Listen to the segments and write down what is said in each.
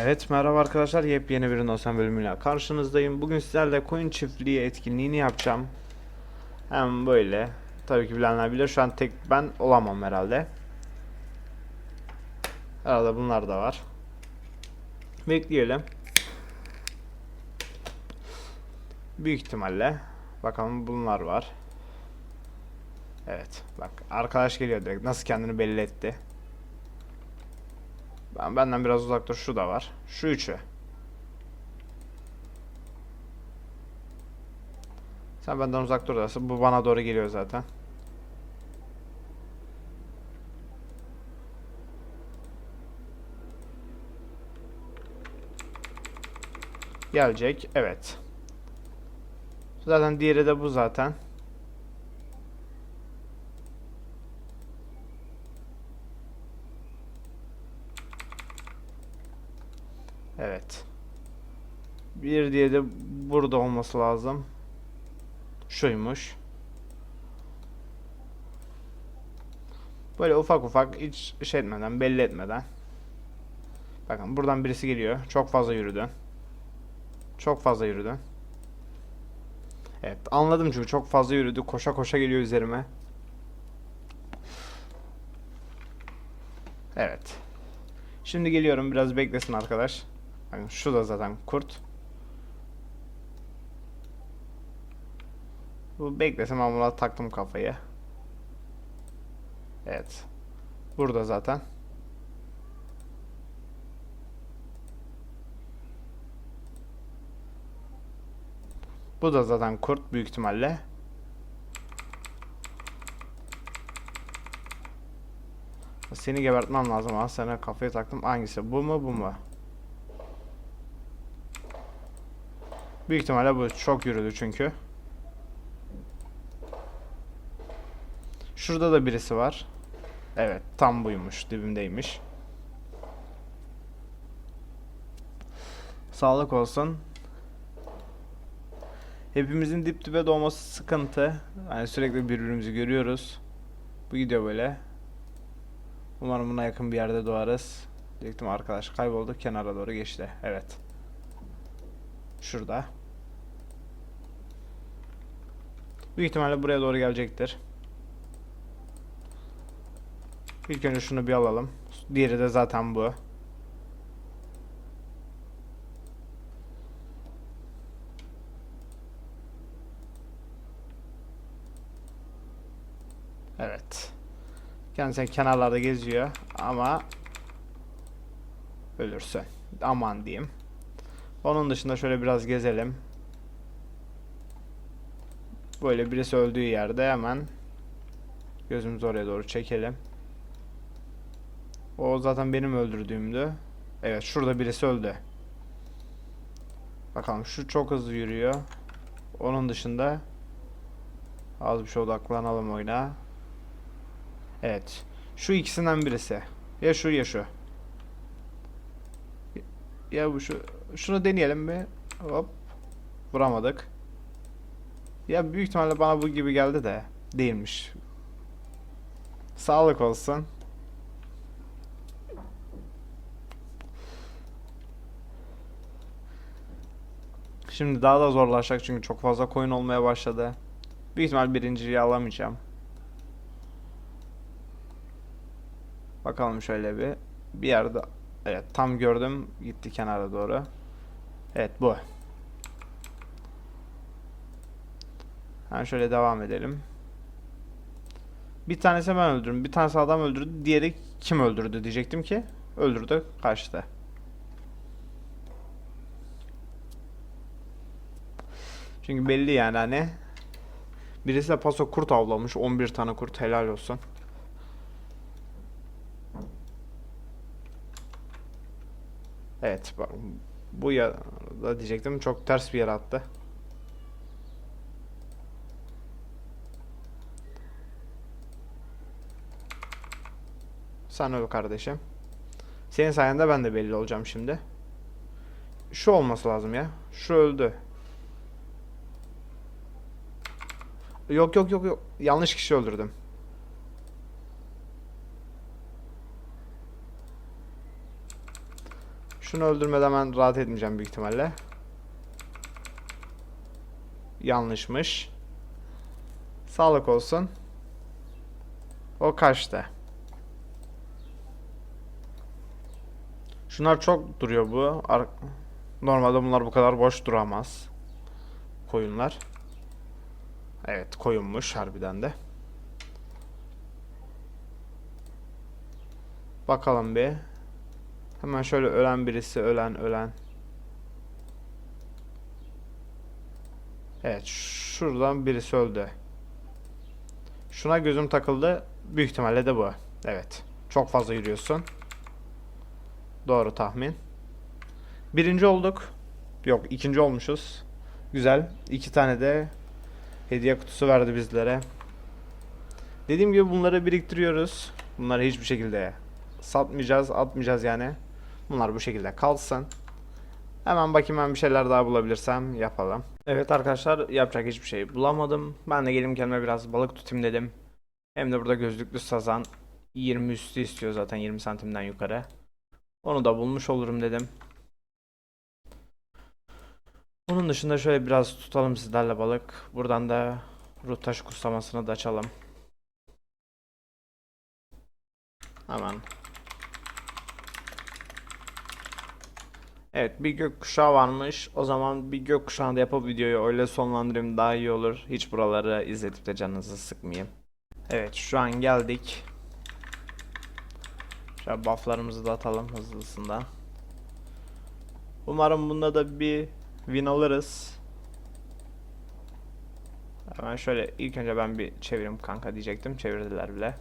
Evet merhaba arkadaşlar yepyeni bir Nosen bölümüyle karşınızdayım. Bugün sizlerle koyun çiftliği etkinliğini yapacağım. Hem böyle tabii ki bilenler bilir şu an tek ben olamam herhalde. Arada bunlar da var. Bekleyelim. Büyük ihtimalle bakalım bunlar var. Evet bak arkadaş geliyor direkt nasıl kendini belli etti. Ben benden biraz uzak dur. Şu da var. Şu üçü. Sen benden uzak dur dersin. Bu bana doğru geliyor zaten. Gelecek. Evet. Zaten diğeri de bu zaten. Evet. Bir diye de burada olması lazım. Şuymuş. Böyle ufak ufak hiç şey etmeden, belli etmeden. Bakın buradan birisi geliyor. Çok fazla yürüdü. Çok fazla yürüdü. Evet anladım çünkü çok fazla yürüdü. Koşa koşa geliyor üzerime. Evet. Şimdi geliyorum biraz beklesin arkadaş. Bakın şu da zaten kurt. Bu beklesin ben buna taktım kafayı. Evet. Burada zaten. Bu da zaten kurt büyük ihtimalle. Seni gebertmem lazım ama sana kafayı taktım. Hangisi? Bu mu bu mu? Büyük ihtimalle bu çok yürüdü çünkü. Şurada da birisi var. Evet tam buymuş dibimdeymiş. Sağlık olsun. Hepimizin dip dibe doğması sıkıntı. Yani sürekli birbirimizi görüyoruz. Bu gidiyor böyle. Umarım buna yakın bir yerde doğarız. Diyecektim arkadaş kayboldu kenara doğru geçti. Evet. Şurada. Büyük ihtimalle buraya doğru gelecektir. İlk önce şunu bir alalım. Diğeri de zaten bu. Evet. Kendisi kenarlarda geziyor ama ölürsün. Aman diyeyim. Onun dışında şöyle biraz gezelim. Böyle birisi öldüğü yerde hemen gözümüzü oraya doğru çekelim. O zaten benim öldürdüğümdü. Evet şurada birisi öldü. Bakalım şu çok hızlı yürüyor. Onun dışında az bir şey odaklanalım oyuna. Evet. Şu ikisinden birisi. Ya şu ya şu. Ya bu şu. Şunu deneyelim mi? Hop. Vuramadık. Ya büyük ihtimalle bana bu gibi geldi de. Değilmiş. Sağlık olsun. Şimdi daha da zorlaşacak çünkü çok fazla coin olmaya başladı. Büyük ihtimal birinciliği alamayacağım. Bakalım şöyle bir. Bir yerde evet tam gördüm gitti kenara doğru. Evet bu. Hemen şöyle devam edelim. Bir tanesi ben öldürdüm. Bir tanesi adam öldürdü. Diğeri kim öldürdü diyecektim ki. Öldürdü. Kaçtı. Çünkü belli yani hani. Birisi de paso kurt avlamış. 11 tane kurt helal olsun. Evet bu ya da diyecektim çok ters bir yere attı. Sen öl kardeşim. Senin sayende ben de belli olacağım şimdi. Şu olması lazım ya. Şu öldü. Yok yok yok yok. Yanlış kişi öldürdüm. Şu Şunu öldürmeden ben rahat etmeyeceğim büyük ihtimalle. Yanlışmış. Sağlık olsun. O kaçtı. Şunlar çok duruyor bu. Ar- Normalde bunlar bu kadar boş duramaz. Koyunlar. Evet koyunmuş harbiden de. Bakalım bir. Hemen şöyle ölen birisi ölen ölen. Evet şuradan birisi öldü. Şuna gözüm takıldı. Büyük ihtimalle de bu. Evet. Çok fazla yürüyorsun. Doğru tahmin. Birinci olduk. Yok ikinci olmuşuz. Güzel. İki tane de hediye kutusu verdi bizlere. Dediğim gibi bunları biriktiriyoruz. Bunları hiçbir şekilde satmayacağız, atmayacağız yani. Bunlar bu şekilde kalsın. Hemen bakayım ben bir şeyler daha bulabilirsem yapalım. Evet arkadaşlar yapacak hiçbir şey bulamadım. Ben de gelin kendime biraz balık tutayım dedim. Hem de burada gözlüklü sazan 20 üstü istiyor zaten 20 santimden yukarı. Onu da bulmuş olurum dedim. Onun dışında şöyle biraz tutalım sizlerle balık. Buradan da ruh taşı kutsamasını da açalım. Hemen. Evet bir gökkuşağı varmış. O zaman bir gökkuşağında yapıp videoyu öyle sonlandırayım daha iyi olur. Hiç buraları izletip de canınızı sıkmayayım. Evet şu an geldik. Şöyle bufflarımızı da atalım hızlısında. Umarım bunda da bir win alırız. Hemen şöyle ilk önce ben bir çevireyim kanka diyecektim. Çevirdiler bile.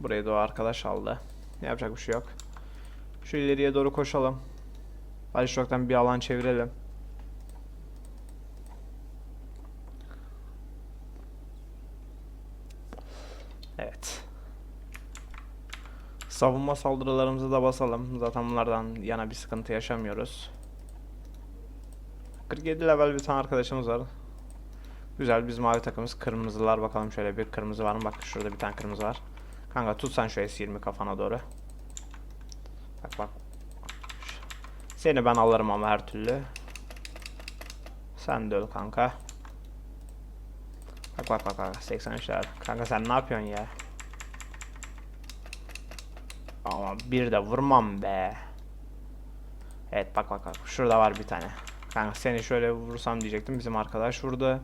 Burayı da o arkadaş aldı. Yapacak bir şey yok. Şu ileriye doğru koşalım. Alişok'tan bir alan çevirelim. Evet. Savunma saldırılarımızı da basalım. Zaten bunlardan yana bir sıkıntı yaşamıyoruz. 47 level bir tane arkadaşımız var. Güzel biz mavi takımız kırmızılar bakalım şöyle bir kırmızı var mı? Bak şurada bir tane kırmızı var. Kanka tut sen şu S20 kafana doğru. Bak bak. Seni ben alırım ama her türlü. Sen de öl kanka. Bak bak bak bak 83'ler. Kanka sen ne yapıyorsun ya? Ama bir de vurmam be. Evet bak bak bak. Şurada var bir tane. Kanka seni şöyle vursam diyecektim. Bizim arkadaş vurdu.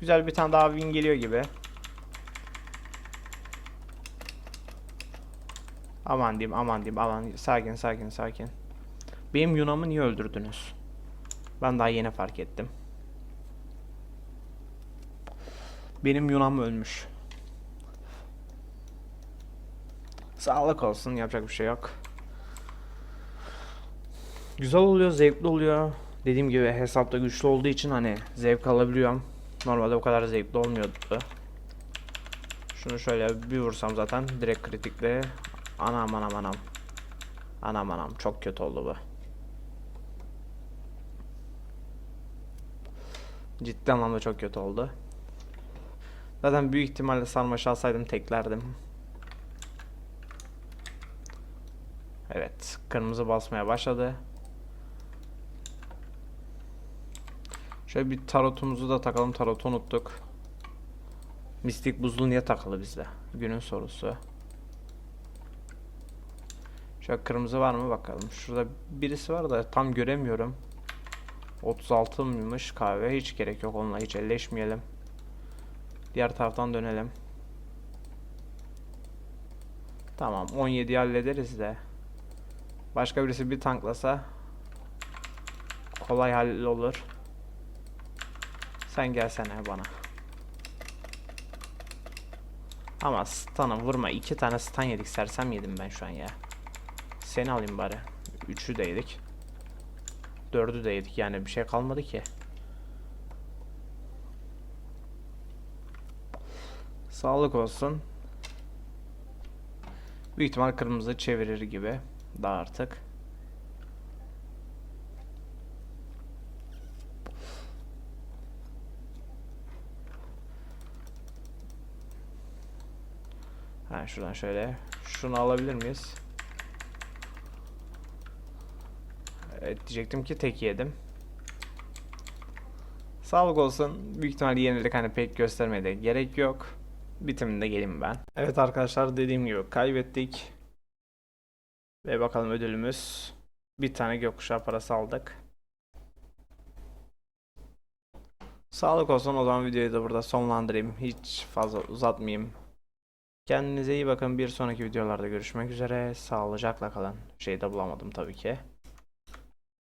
Güzel bir tane daha win geliyor gibi. Aman diyeyim aman diyeyim aman sakin sakin sakin. Benim Yunam'ı niye öldürdünüz? Ben daha yeni fark ettim. Benim Yunam ölmüş. Sağlık olsun yapacak bir şey yok. Güzel oluyor, zevkli oluyor. Dediğim gibi hesapta güçlü olduğu için hani zevk alabiliyorum. Normalde o kadar zevkli olmuyordu. Şunu şöyle bir vursam zaten direkt kritikle. Anam anam anam. Anam anam çok kötü oldu bu. Ciddi anlamda çok kötü oldu. Zaten büyük ihtimalle sarmaşı alsaydım teklerdim. Evet, kırmızı basmaya başladı. Şöyle bir tarotumuzu da takalım. Tarotu unuttuk. Mistik buzlu niye takılı bizde? Günün sorusu. Şöyle kırmızı var mı bakalım. Şurada birisi var da tam göremiyorum. 36 mıymış kahve? Hiç gerek yok onunla hiç elleşmeyelim. Diğer taraftan dönelim. Tamam 17'yi hallederiz de. Başka birisi bir tanklasa kolay hallolur. Sen gelsene bana. Ama stun'ı vurma. iki tane stun yedik. Sersem yedim ben şu an ya. Seni alayım bari. Üçü de yedik. Dördü de yedik. Yani bir şey kalmadı ki. Sağlık olsun. Büyük ihtimal kırmızı çevirir gibi. Daha artık. Ha şuradan şöyle. Şunu alabilir miyiz? Evet diyecektim ki tek yedim. Sağlık olsun. Büyük ihtimalle yenilik hani pek göstermeye de gerek yok. Bitiminde geleyim ben. Evet arkadaşlar dediğim gibi kaybettik. Ve bakalım ödülümüz. Bir tane gökkuşağı parası aldık. Sağlık olsun o zaman videoyu da burada sonlandırayım. Hiç fazla uzatmayayım. Kendinize iyi bakın. Bir sonraki videolarda görüşmek üzere. Sağlıcakla kalın. Şey de bulamadım tabii ki.